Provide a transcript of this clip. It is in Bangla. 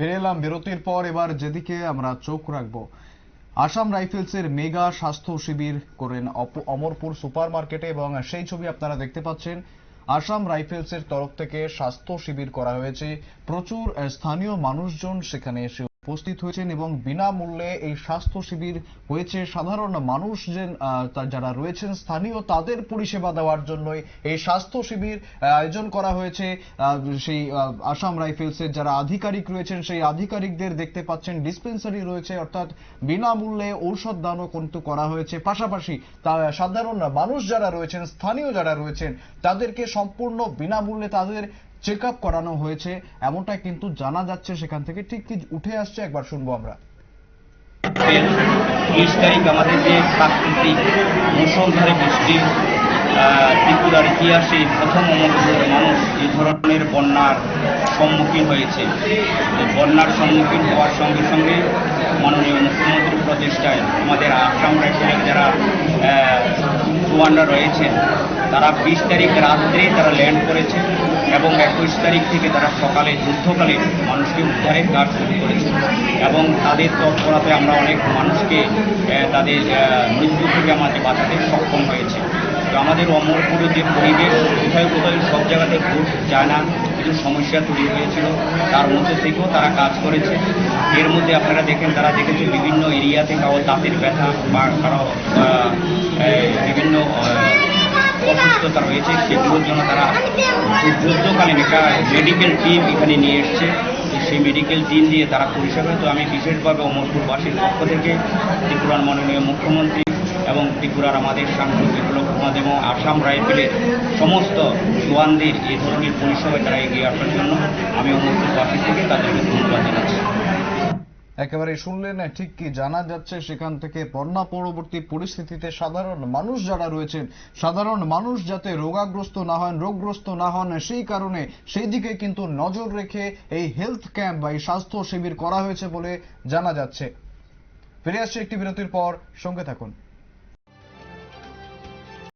ফিরে এলাম বিরতির পর এবার যেদিকে আমরা চোখ রাখব। আসাম রাইফেলসের মেগা স্বাস্থ্য শিবির করেন অমরপুর সুপার মার্কেটে এবং সেই ছবি আপনারা দেখতে পাচ্ছেন। আসাম রাইফেলসের তরফ থেকে স্বাস্থ্য শিবির করা হয়েছে। প্রচুর স্থানীয় মানুষজন সেখানে এসে উপস্থিত হয়েছেন এবং বিনামূল্যে এই স্বাস্থ্য শিবির হয়েছে। সাধারণ মানুষ যে যারা রয়েছেন, স্থানীয় তাদের পরিষেবা দেওয়ার জন্যই এই স্বাস্থ্য শিবির আয়োজন করা হয়েছে। সেই আসাম রাইফেলসের যারা আধিকারিক রয়েছেন, সেই আধিকারিকদের দেখতে পাচ্ছেন ডিসপেন্সারি রয়েছে, অর্থাৎ বিনামূল্যে ঔষধ দানও কিন্তু করা হয়েছে। পাশাপাশি সাধারণ মানুষ যারা রয়েছেন, স্থানীয় যারা রয়েছেন, তাদেরকে সম্পূর্ণ বিনামূল্যে তাদের চেক আপ করানো হয়েছে, এমনটাই কিন্তু জানা যাচ্ছে সেখান থেকে। ঠিক কি উঠে আসছে একবার শুনব আমরা। বিশ তারিখ আমাদের যে প্রাকৃতিক মুসলধারে বৃষ্টি ত্রিপুরার ইতিহাসে প্রথম মানুষ এই ধরনের বন্যার সম্মুখীন হয়েছে। বন্যার সম্মুখীন হওয়ার সঙ্গে সঙ্গে মাননীয় মুখ্যমন্ত্রী প্রচেষ্টায় আমাদের আসাম রাইফেলের যারা জওয়ানরা রয়েছেন তারা বিশ তারিখ রাত্রে তারা ল্যান্ড করেছে এবং একুশ তারিখ থেকে তারা সকালে যুদ্ধকালে মানুষকে উদ্ধারের কাজ শুরু করেছে। এবং তাদের তৎপরতায় আমরা অনেক মানুষকে তাদের মৃত্যু থেকে আমাদের বাঁচাতে সক্ষম হয়েছে। তো আমাদের অমরপুরের যে পরিবেশ, কোথায় কোথায় সব জায়গাতে ভোট যায় না কিছু সমস্যা তৈরি হয়েছিল, তার মধ্যে থেকেও তারা কাজ করেছে। এর মধ্যে আপনারা দেখেন, তারা দেখেছে বিভিন্ন এরিয়াতে কারও দাঁতের ব্যথা বা কারও বিভিন্ন অসুস্থতা রয়েছে সেগুলোর জন্য তারা যুদ্ধকালীন একটা মেডিকেল টিম এখানে নিয়ে এসছে। সেই মেডিকেল টিম দিয়ে তারা পরিষেবা তো আমি বিশেষভাবে অমরপুরবাসীর পক্ষ থেকে ত্রিপুরার মাননীয় মুখ্যমন্ত্রী এবং ত্রিপুরার আমাদের সাংসদ বিপ্লব কুমার এবং আসাম রাইফেলের সমস্ত জওয়ানদের এই ধরনের পরিষেবায় তারা এগিয়ে আসার জন্য আমি অমরপুরবাসী থেকে তাদেরকে ধন্যবাদ জানাচ্ছি। একেবারে শুনলেন ঠিক কি জানা যাচ্ছে সেখান থেকে? বন্যা পরবর্তী পরিস্থিতিতে সাধারণ মানুষ যারা রয়েছেন, সাধারণ মানুষ যাতে রোগাগ্রস্ত না হন, রোগগ্রস্ত না হন, সেই কারণে সেই দিকে কিন্তু নজর রেখে এই হেলথ ক্যাম্প বা এই স্বাস্থ্য শিবির করা হয়েছে বলে জানা যাচ্ছে। ফিরে আসছে একটি বিরতির পর, সঙ্গে থাকুন।